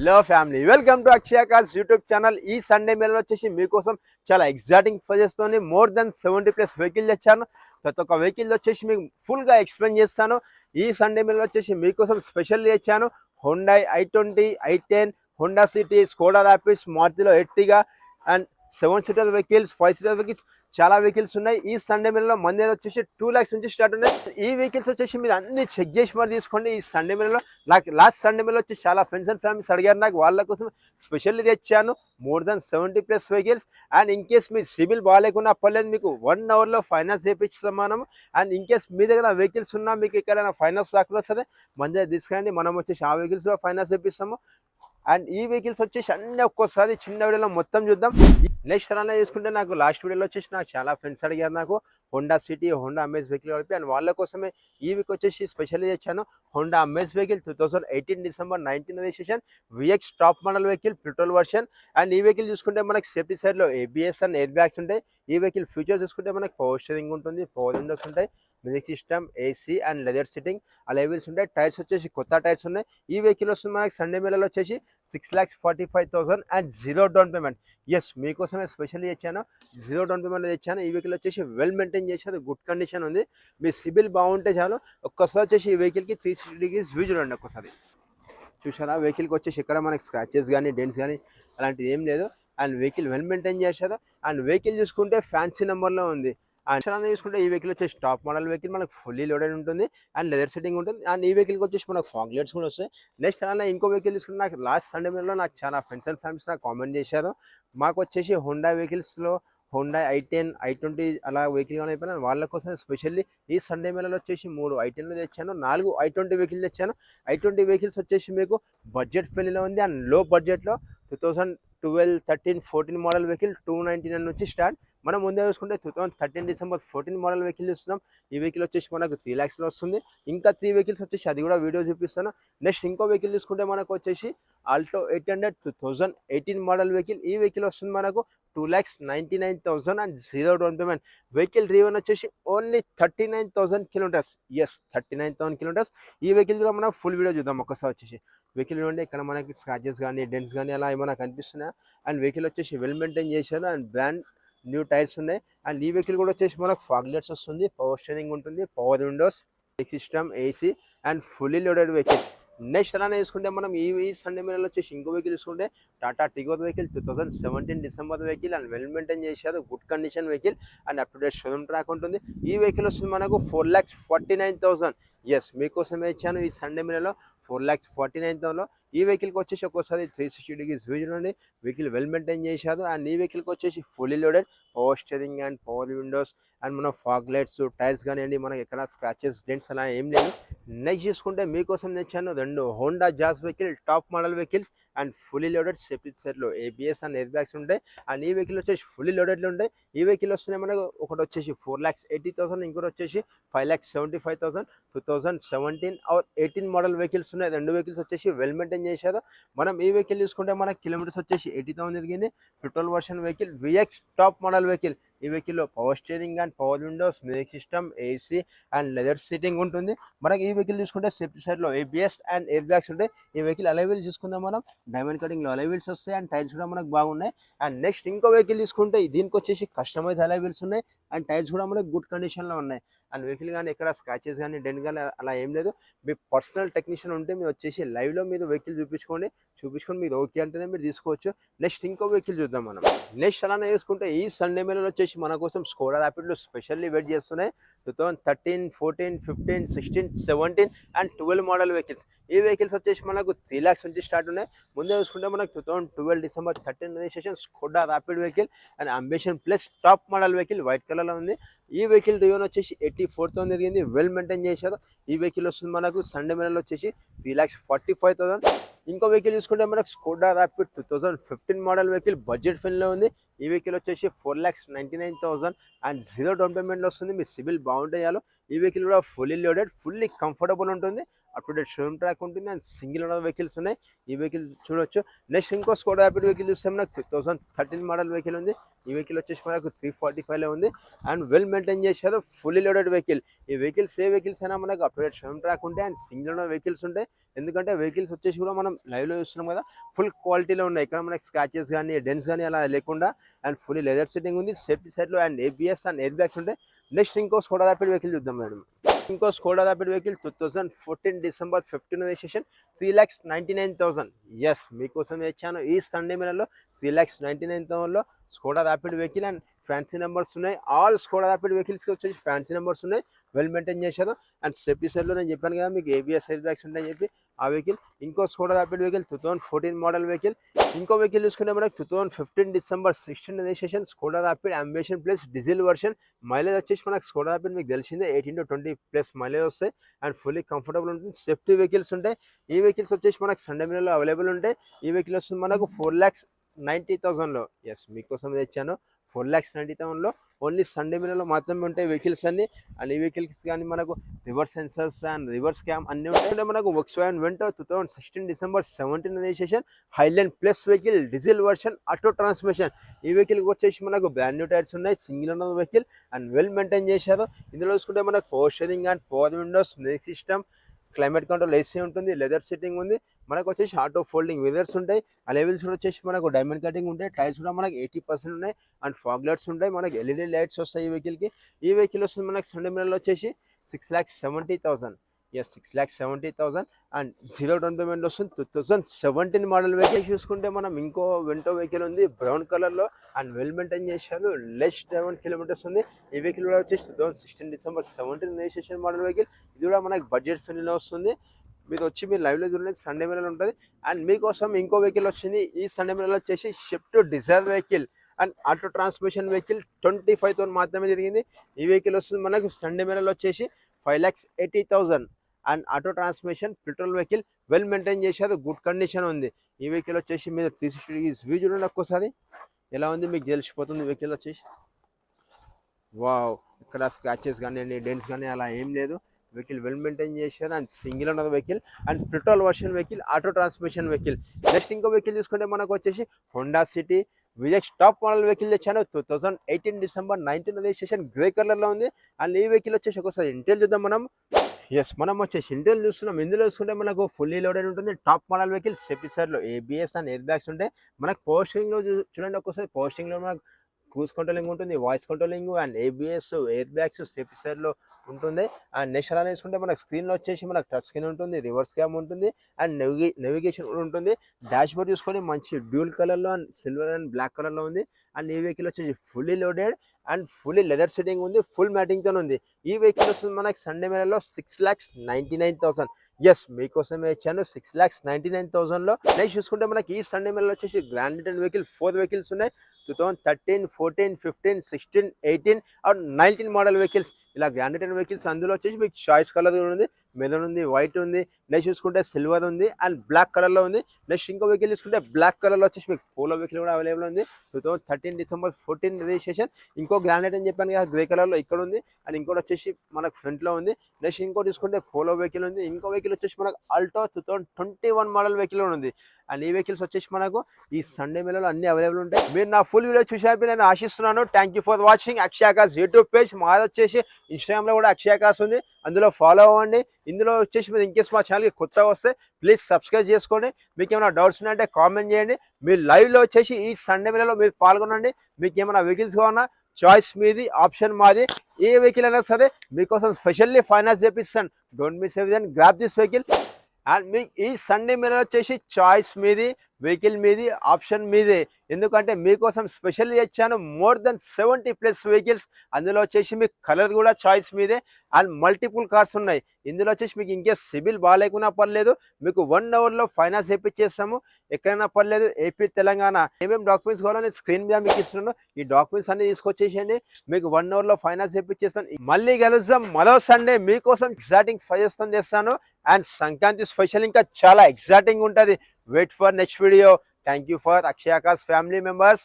Hello family welcome to Akshaya cars YouTube channel ఈ Sunday మేళలో వచ్చేసి మీకోసం చాలా exciting ఫజెస్తోని more than seventy plus vehicle తెచ్చాను. ప్రతి ఒక్క వెహికల్ వచ్చేసి మీకు ఫుల్గా ఎక్స్ప్లెయిన్ చేస్తాను. ఈ సండే మేళలో వచ్చేసి మీకోసం స్పెషల్ తెచ్చాను. Hyundai i twenty i ten Honda City Skoda Rapids మార్తిలో Ertiga and seven seater vehicles five seater vehicles చాలా వెహికల్స్ ఉన్నాయి. ఈ సండే మిల్లలో మంది వచ్చేసి టూ ల్యాక్స్ నుంచి స్టార్ట్ ఉన్నాయి. ఈ వెహికల్స్ వచ్చేసి మీరు అన్ని చెక్ చేసి మరి తీసుకోండి. ఈ సండే మిల్లలో నాకు లాస్ట్ సండే మిల్లలో వచ్చి చాలా ఫ్రెండ్స్ అండ్ ఫ్యామిలీస్ అడిగారు నాకు. వాళ్ళ కోసం స్పెషల్లీ తెచ్చాను. More than seventy plus vehicles and in case me CIBIL బాగాలేకున్నా పర్లేదు మీకు వన్ అవర్లో ఫైనాన్స్ చేయించుతాం మనం అండ్ ఇన్ కేస్ మీ దగ్గర వెహికల్స్ ఉన్నా మీకు ఎక్కడైనా ఫైనాన్స్ రాకుండా సరే మన దగ్గర తీసుకురండి. మనం వచ్చేసి ఆ వెహికల్స్లో ఫైనాన్స్ చేపిస్తాము. అండ్ ఈ వెహికల్స్ వచ్చేసి అన్ని ఒక్కోసారి చిన్న వీడియోలో మొత్తం చూద్దాం. నెక్స్ట్ రన్ చూసుకుంటే నాకు లాస్ట్ వీడియోలో వచ్చేసి నాకు చాలా ఫ్రెండ్స్ అడిగారు నాకు. Honda City Honda Amaze vehicle కలిపి అండ్ వాళ్ళ కోసమే ఈ వీక్ వచ్చేసి స్పెషల్ తెచ్చాను. Honda Amaze vehicle two thousand eighteen December nineteen registration VX top model vehicle petrol version and ఈ వెహికల్ చూసుకుంటే మనకి సేఫ్టీ సైడ్లో ఏబిఎస్ అండ్ ఎయిర్ బ్యాగ్స్ ఉంటాయి. ఈ వెహికల్ ఫ్యూచర్ చూసుకుంటే మనకి పవర్ స్టీరింగ్ ఉంటుంది పవర్ విండోస్ ఉంటాయి. Music system AC and leather sitting అలా వీల్స్ ఉంటాయి టైర్స్ వచ్చేసి కొత్త టైర్స్ ఉన్నాయి. ఈ వెహికల్ వస్తుంది మనకి సండే మేళలో వచ్చేసి six lakhs forty five thousand and zero down payment yes మీకోసమే స్పెషల్లీ తెచ్చాను జీరో డౌన్ పేమెంట్ తెచ్చాను ఈ వెహికల్ వచ్చేసి వెల్ మెయింటైన్ చేసేది గుడ్ కండిషన్ ఉంది. మీ సిబిల్ బాగుంటే చాలు. ఒక్కసారి వచ్చేసి ఈ వెహికల్కి త్రీ సిక్స్టీ డిగ్రీస్ వ్యూ చూడండి ఒక్కసారి. చూసారా వెహికల్కి వచ్చేసి ఎక్కడ మనకి స్క్రాచెస్ కానీ డెన్స్ కానీ అలాంటిది ఏం లేదు. అండ్ వెహికల్ వెల్ మెయింటైన్ చేసేది అండ్ వెహికల్ చూసుకుంటే ఫ్యాన్సీ నెంబర్లో ఉంది. అండ్ అలా తీసుకుంటే ఈ వెహికల్ వచ్చేసి టాప్ మోడల్ వెహికల్ మనకు ఫుల్లీ లోడెడ్ ఉంటుంది. అండ్ లెదర్ సెట్టింగ్ ఉంటుంది. అండ్ ఈ వెహికల్కి వచ్చేసి మనకు ఫాగ్ లైట్స్ కూడా వస్తాయి. నెక్స్ట్ అలా ఇంకో వెహికల్ తీసుకుంటే నాకు లాస్ట్ సండే మీలో నాకు చాలా ఫ్రెండ్స్ అండ్ ఫ్యామిలీస్ నాకు కామెంట్ చేశారు. మాకు వచ్చేసి Hyundai వెహికల్స్లో Honda i ten i twenty అలా వెహికల్ కానీ అయిపోయినా వాళ్ళ కోసం స్పెషల్లీ ఈ సండే మేళలో వచ్చేసి మూడు ఐ టెన్లు తెచ్చాను. నాలుగు ఐ ట్వంటీ వెహికల్ తెచ్చాను. ఐ ట్వంటీ వెహికల్స్ వచ్చేసి మీకు బడ్జెట్ ఫ్రెండ్లీలో ఉంది. అండ్లో బడ్జెట్లో two thousand twelve thirteen fourteen model vehicle two ninety nine నుంచి స్టార్ట్. మనం ముందే చూసుకుంటే two thousand thirteen December fourteen model vehicle చూస్తున్నాం. ఈ వెహికల్ వచ్చేసి మనకు త్రీ ల్యాక్స్లో వస్తుంది. ఇంకా త్రీ వెహికల్స్ వచ్చేసి అది కూడా వీడియో చూపిస్తాను. నెక్స్ట్ ఇంకో వెహికల్ చూసుకుంటే మనకు వచ్చేసి Alto eight hundred two thousand eighteen model vehicle ఈ వెహికల్ వస్తుంది మనకు. Two lakhs ninety nine thousand and zero down payment vehicle రీవన్ వచ్చేసి only thirty nine thousand kilometres yes thirty nine thousand kilometres ఈ vehicle కూడా మనం ఫుల్ వీడియో చూద్దాం ఒకసారి వచ్చేసి. వెహికల్ చూడండి ఇక్కడ మనకి స్క్రాచెస్ కానీ డెంట్స్ కానీ అలా ఏమైనా కనిపిస్తున్నాయి? అండ్ వెహికల్ వచ్చేసి వెల్ మెయింటైన్ చేసేది అండ్ బ్రాండ్ న్యూ టైర్స్ ఉన్నాయి. అండ్ ఈ వెహికల్ కూడా వచ్చేసి మనకు ఫాగ్లెట్స్ వస్తుంది పవర్ స్టీరింగ్ ఉంటుంది power windows system AC and fully loaded vehicle next అలానే తీసుకుంటే మనం ఈ సండే మీద వచ్చేసి ఇంకో వెహికల్ తీసుకుంటే Tata Tigor vehicle two thousand seventeen December vehicle and well maintain చేసేది good condition vehicle and up to date showroom track ఉంటుంది. ఈ వెహికల్ వస్తుంది మనకు four lakhs forty nine thousand yes మీకోసమే ఇచ్చాను ఈ సండే మేళలో ఫోర్ ల్యాక్స్ ఫార్టీ నైన్ థౌసండ్లో ఈ వెహికల్కి వచ్చేసి ఒక్కోసారి త్రీ సిక్స్టీ డిగ్రీస్ వ్యూ ఉంది వెహికల్ వెల్ మెయింటైన్ చేశారు. అండ్ ఈ వెహికల్కి వచ్చేసి fully loaded power steering and power windows and మన ఫాగ్ లైట్స్ టైర్స్ కానివ్వండి మనకి ఎక్కడ స్క్రాచెస్ డెంట్స్ అలా ఏం లేదు. నెక్స్ట్ చూసుకుంటే మీకోసం తెచ్చాను రెండు Honda Jazz vehicle top model vehicles and fully loaded separate సెట్లో ఏబిఎస్ అండ్ ఎయిర్ బ్యాగ్స్ ఉంటాయి. అండ్ ఈ వెహికల్ వచ్చేసి ఫుల్లీ లోడెడ్లు ఉంటాయి. ఈ వెహికల్ వస్తున్నాయి మనకు ఒకటి వచ్చేసి ఫోర్ ల్యాక్స్ ఎయిటీ థౌసండ్ ఇంకోటి వచ్చేసి five lakhs seventy five thousand two thousand seventeen or eighteen model vehicles ఉన్నాయి. రెండు వెహికల్స్ వచ్చేసి వెల్ మెయింటైన్ చేశారు మనం ఈ వెహికల్ చూసుకుంటే మనకి కిలోమీటర్స్ వచ్చేసి ఎయిటీ థౌసండ్ జరిగింది petrol version vehicle VX top model vehicle ఈ వెహికల్లో power steering and power windows music system AC and leather seating ఉంటుంది. మనకి ఈ వెహికల్ చూసుకుంటే సేఫ్టీ సైడ్లో ఏబిఎస్ అండ్ ఎయిర్ బ్యాగ్స్ ఉంటాయి. ఈ వెహికల్ అలైవీల్స్ చూసుకుందాం మనం. డైమండ్ కటింగ్లో అలైవీల్స్ వస్తాయి అండ్ టైర్స్ కూడా మనకు బాగున్నాయి. అండ్ నెక్స్ట్ ఇంకో వెహికల్ తీసుకుంటే దీనికి వచ్చేసి కస్టమైజ్ అలైవీల్స్ ఉన్నాయి. అండ్ టైర్స్ కూడా మనకు గుడ్ కండిషన్లో ఉన్నాయి. అండ్ వెహికల్ కానీ ఎక్కడ స్క్రాచెస్ కానీ డెంట్ కానీ అలా ఏం లేదు. మీ పర్సనల్ టెక్నీషియన్ ఉంటే మీరు వచ్చేసి లైవ్లో మీరు వెహికల్ చూపించుకోండి. చూపించుకొని మీరు ఓకే అంటేనే మీరు తీసుకోవచ్చు. నెక్స్ట్ ఇంకో వెహికల్ చూద్దాం మనం. నెక్స్ట్ అలానే చూసుకుంటే ఈ సండే మేళలో వచ్చేసి మన కోసం స్కోడా ర్యాపిడ్లు స్పెషల్లీ వెయిట్ చేస్తున్నాయి. Two thousand thirteen fourteen fifteen sixteen seventeen and twelve model vehicles. ఈ వెహికల్స్ వచ్చేసి మనకు త్రీ ల్యాక్స్ నుంచి స్టార్ట్ ఉన్నాయి. ముందే చూసుకుంటే మనకు two thousand twelve December thirteen registration Skoda Rapid vehicle and ambition plus top model vehicle white colour కలర్లో ఉంది. ఈ వెహికల్ రివన్ వచ్చేసి ఎయిటీ ఫోర్ థౌసండ్ ఎదిగింది వెల్ మెయింటైన్ చేశారు. ఈ వెహికల్ వస్తుంది మనకు. సండే మినల్ వచ్చేసి three lakhs forty five thousand ఇంకో వెహికల్ చూసుకుంటే మనకు Skoda Rapid two thousand fifteen model vehicle budget ఫిన్లో ఉంది. ఈ వెహికల్ వచ్చేసి four lakhs ninety nine thousand and zero down పేమెంట్లో వస్తుంది. మీ సిబిల్ బాగుంటాయాలో ఈ వెహికల్ కూడా ఫుల్లీ లోడెడ్ ఫుల్లీ కంఫర్టబుల్ ఉంటుంది. Up to date showroom track ఉంటుంది అండ్ సింగిల్ ఓనర్ వెహికల్స్ ఉన్నాయి. ఈ వెహికల్ చూడొచ్చు. నెక్స్ట్ ఇంకో స్కోడా ర్యాపిడ్ వెహికల్ చూస్తే మనకు two thousand thirteen model vehicle ఉంది. ఈ వెహికల్ వచ్చేసి మనకు త్రీ ఫార్టీ ఫైవ్లో ఉంది. అండ్ వెల్ మెయింటైన్ చేశారు ఫుల్లీ లోడెడ్ వెహికల్ ఈ వెహికల్స్ ఏ వెహికల్స్ అయినా మనకు up to date showroom track ఉంటాయి అండ్ సింగిల్ వెహికల్స్ ఉంటాయి. ఎందుకంటే వెహికల్స్ వచ్చేసి కూడా మనం లైవ్లో చూస్తున్నాం కదా ఫుల్ క్వాలిటీలో ఉన్నాయి. ఇక్కడ మనకి స్క్రాచెస్ కానీ డెన్స్ కానీ అలా లేకుండా అండ్ ఫుల్ లెదర్ సెట్టింగ్ ఉంది. సేఫ్టీ సైడ్లో and ABS and air bags ఉంటాయి. నెక్స్ట్ ఇంకో స్కోడా ర్యాపిడ్ వెహికల్ చూద్దాం మేడం. ఇంకో Skoda Rapid vehicle two thousand fourteen December fifteen registration three lakhs ninety nine thousand. Yes మీకోసం తెచ్చాను ఈ సండే మినల్లో three lakhs ninety nine థౌసండ్లో Skoda Rapid vehicle and fancy numbers ఉన్నాయి. All Skoda Rapid వెహికల్స్కి వచ్చేసి fancy numbers ఉన్నాయి. Well maintain చేశారు and step సైడ్లో నేను చెప్పాను కదా మీకు ఏబిఎస్ ఎయిర్ బ్యాగ్స్ ఉంటాయని చెప్పి ఆ వెహికల్ ఇంకో Skoda Rapid vehicle two thousand fourteen model vehicle ఇంకో వెహికల్ చూసుకుంటే మనకి two thousand fifteen December sixteen registration Skoda Rapid ambition plus diesel version mileage వచ్చేసి మనకు స్కోడా ర్యాపిడ్ మీకు తెలిసిందే eighteen to twenty plus mileage వస్తాయి. అండ్ ఫుల్లీ కంఫర్టబుల్ ఉంటుంది. Safety vehicles ఉంటాయి. ఈ వెహికల్స్ వచ్చేసి మనకు సండే మిల్లో అవైలబుల్ ఉంటాయి. ఈ వెహికల్ వస్తుంది మనకు ఫోర్ ల్యాక్స్ నైంటీ థౌసండ్లో ఎస్ మీకోసం తెచ్చాను. ఫోర్ ల్యాక్స్ నైంటీ థౌసండ్లో ఓన్లీ సండే మినలో మాత్రమే ఉంటాయి వెహికల్స్ అన్ని. అండ్ ఈ వెహికల్స్ కానీ మనకు reverse sensors and reverse cam అన్ని ఉంటాయి. మనకు Volkswagen Vento two thousand sixteen December seventeen registration Highline plus vehicle diesel version auto transmission ఈ వెహికల్ వచ్చేసి మనకు బ్రాండ్ న్యూ టైర్స్ ఉన్నాయి సింగిల్ ఉన్న వెహికల్ అండ్ వెల్ మెయింటైన్ చేశారు. ఇందులో చూసుకుంటే మనకు power steering and power windows music system climate control AC ఉంటుంది లెదర్ సెట్టింగ్ ఉంది. మనకు వచ్చేసి ఆటో ఫోల్డింగ్ వెదర్స్ ఉంటాయి. ఆ లెవెల్స్ కూడా వచ్చేసి మనకు డైమండ్ కటింగ్ ఉంటాయి. టైర్స్ కూడా మనకి ఎయిటీ పర్సెంట్ ఉన్నాయి. అండ్ ఫాగ్ లైట్స్ ఉంటాయి. మనకి ఎల్ఈడి లైట్స్ వస్తాయి ఈ వెహికల్కి ఈ వెహికల్ వస్తుంది మనకి సండే మిల్లర్లో వచ్చేసి six lakhs seventy thousand yes six lakh seventy thousand and zero down payment వస్తుంది. Two thousand seventeen model vehicle చూసుకుంటే మనం ఇంకో వెంటో వెహికల్ ఉంది బ్రౌన్ కలర్లో అండ్ వెల్ మెయింటైన్ చేశారు. లెస్ సెవెన్ కిలోమీటర్స్ ఉంది. ఈ వెహికల్ కూడా వచ్చేసి two thousand sixteen December seventeen registration model vehicle ఇది కూడా మనకి బడ్జెట్ ఫ్రెండ్లీలో వస్తుంది. మీరు వచ్చి మీరు లైవ్లో చూడండి సండే మేళలో ఉంటుంది. అండ్ మీకోసం ఇంకో వెహికల్ వచ్చింది. ఈ సండే మేళలో వచ్చేసి Swift Dzire vehicle and auto transmission vehicle twenty five thousand మాత్రమే జరిగింది. ఈ వెహికల్ వస్తుంది మనకు సండే మేళలో వచ్చేసి five lakhs eighty thousand and auto transmission petrol vehicle well maintain చేసేది గుడ్ కండిషన్ ఉంది. ఈ వెహికల్ వచ్చేసి మీరు త్రీ సిక్స్టీ డిగ్రీస్ వ్యూ చూడండి ఒక్కోసారి ఎలా ఉంది? మీకు తెలిసిపోతుంది వెహికల్ వచ్చేసి. వావ్! ఇక్కడ స్క్రాచెస్ కానీ డెంట్స్ కానీ అలా ఏం లేదు. వెహికల్ వెల్ మెయింటైన్ చేసేది అండ్ సింగిల్ ఉన్న vehicle and petrol version vehicle auto transmission vehicle. Next ఇంకో వెహికల్ చూసుకుంటే మనకు వచ్చేసి హోండా సిటీ విజయ్ టాప్ మోడల్ వెహికల్ తెచ్చాను. Two thousand eighteen December nineteen registration grey కలర్లో ఉంది. అండ్ ఈ వెహికల్ వచ్చేసి ఒకసారి ఇంటెల్ చూద్దాం మనం. ఎస్ మనం వచ్చేసి ఇంటెల్ చూస్తున్నాం. ఇందులో చూసుకుంటే మనకు ఫుల్లీ లోడెడ్ ఉంటుంది. టాప్ మోడల్ వెహికల్స్ సెపిసర్లో ఏబిఎస్ అండ్ ఎయిర్ బ్యాగ్స్ ఉంటాయి మనకు పోస్టింగ్లో చూడండి ఒకసారి పోస్టింగ్లో మనకు క్రూజ్ కంట్రోలింగ్ ఉంటుంది voice controlling and ABS air bags సెపిసర్లో ఉంటుంది. అండ్ నెక్స్ట్ అలా వేసుకుంటే మనకు స్క్రీన్లో వచ్చేసి మనకు టచ్ స్క్రీన్ ఉంటుంది రివర్స్ క్యామ్ ఉంటుంది అండ్ నెవిగే నెవిగేషన్ కూడా ఉంటుంది. డాష్ బోర్డ్ చూసుకొని మంచి డ్యూల్ కలర్లో అండ్ సిల్వర్ అండ్ బ్లాక్ కలర్లో ఉంది. అండ్ ఈ వెహికల్ వచ్చేసి fully loaded and fully leather setting ఉంది ఫుల్ మ్యాటింగ్తో ఉంది. ఈ వెహికల్ వస్తుంది మనకి Sunday మేళలో six lakhs ninety nine thousand yes మీకోసమే ఇచ్చాను సిక్స్ ల్యాక్స్ నైంటీ నైన్ థౌసండ్లో నెక్స్ట్ చూసుకుంటే మనకి ఈ సండే మేళలో వచ్చేసి గ్రాండ్ వెహికల్ ఫోర్ వెహికల్స్ ఉన్నాయి. Two thousand thirteen fourteen fifteen sixteen eighteen and nineteen model vehicles ఇలా గ్రాండెడ్ వెహికల్స్ అందులో వచ్చేసి మీకు చాయిస్ కలర్ ఉంది. మెదన్ ఉంది వైట్ ఉంది. నెక్స్ట్ చూసుకుంటే సిల్వర్ ఉంది అండ్ బ్లాక్ కలర్లో ఉంది. నెక్స్ట్ ఇంకో వెహికల్ చూసుకుంటే బ్లాక్ కలర్లో వచ్చేసి మీకు పోలో వెహికల్ కూడా అవైలబుల్ ఉంది. Two thousand thirteen December fourteen registration ఇంకో గ్రానైట్ అని చెప్పాను కదా గ్రే కలర్లో ఇక్కడ ఉంది. అండ్ ఇంకోటి వచ్చేసి మనకు ఫ్రంట్లో ఉంది. నెక్స్ట్ ఇంకోటి చూసుకుంటే పోలో వెహికల్ ఉంది. ఇంకో వెహికల్ వచ్చేసి మనకు Alto two thousand twenty one model vehicle ఉంది. అండ్ ఈ వెహికల్స్ వచ్చేసి మనకు ఈ సండే మేళలో అన్ని అవైలబుల్ ఉంటాయి. మీరు నా ఫుల్ వీడియో చూసాక నేను ఆశిస్తున్నాను. Thank you for watching అక్షయాకాస్ YouTube page మాది వచ్చేసి ఇన్స్టాగ్రామ్లో కూడా అక్షయాకాస్ ఉంది. అందులో ఫాలో అవ్వండి. ఇందులో వచ్చేసి మీరు ఇంకేస్ మా ఛానల్కి కొత్తగా వస్తే ప్లీజ్ సబ్స్క్రైబ్ చేసుకోండి. మీకు ఏమైనా డౌట్స్ ఉన్నాయంటే కామెంట్ చేయండి. మీరు లైవ్లో వచ్చేసి ఈ సండే మేళలో మీరు పాల్గొనండి. మీకు ఏమైనా వెహికల్స్ కావాలన్నా చాయిస్ మీది ఆప్షన్ మాది. ఏ వెహికల్ అయినా సరే మీకోసం స్పెషల్లీ ఫైనాన్స్ చేపిస్తాను. Don't miss every grab this vehicle and మీ ఈ సండే మీద వచ్చేసి చాయిస్ మీది వెహికల్ మీది ఆప్షన్ మీదే. ఎందుకంటే మీకోసం స్పెషల్ ఇచ్చాను more than seventy plus vehicles. అందులో వచ్చేసి మీకు కలర్ కూడా చాయిస్ మీదే అండ్ మల్టిపుల్ కార్స్ ఉన్నాయి. ఇందులో వచ్చేసి మీకు ఇంకే సిబిల్ బాగాలేకున్నా పర్లేదు. మీకు వన్ అవర్లో ఫైనాన్స్ వేపించేస్తాము ఎక్కడైనా పర్లేదు ఏపీ తెలంగాణ ఏమేమి డాక్యుమెంట్స్ కావాలో నేను స్క్రీన్ మీద మీకు ఇస్తున్నాను. ఈ డాక్యుమెంట్స్ అన్ని తీసుకొచ్చేసేయండి. మీకు వన్ అవర్లో ఫైనాన్స్ వేపించేస్తాను మళ్ళీ కలుద్దాం మరో సండే మీకోసం ఎగ్జాటింగ్ ఫైవ్ చేస్తాను అండ్ సంక్రాంతి స్పెషల్ ఇంకా చాలా ఎగ్జాటింగ్ ఉంటుంది. Wait for next video. Thank you for అక్షయాకాస్ family members.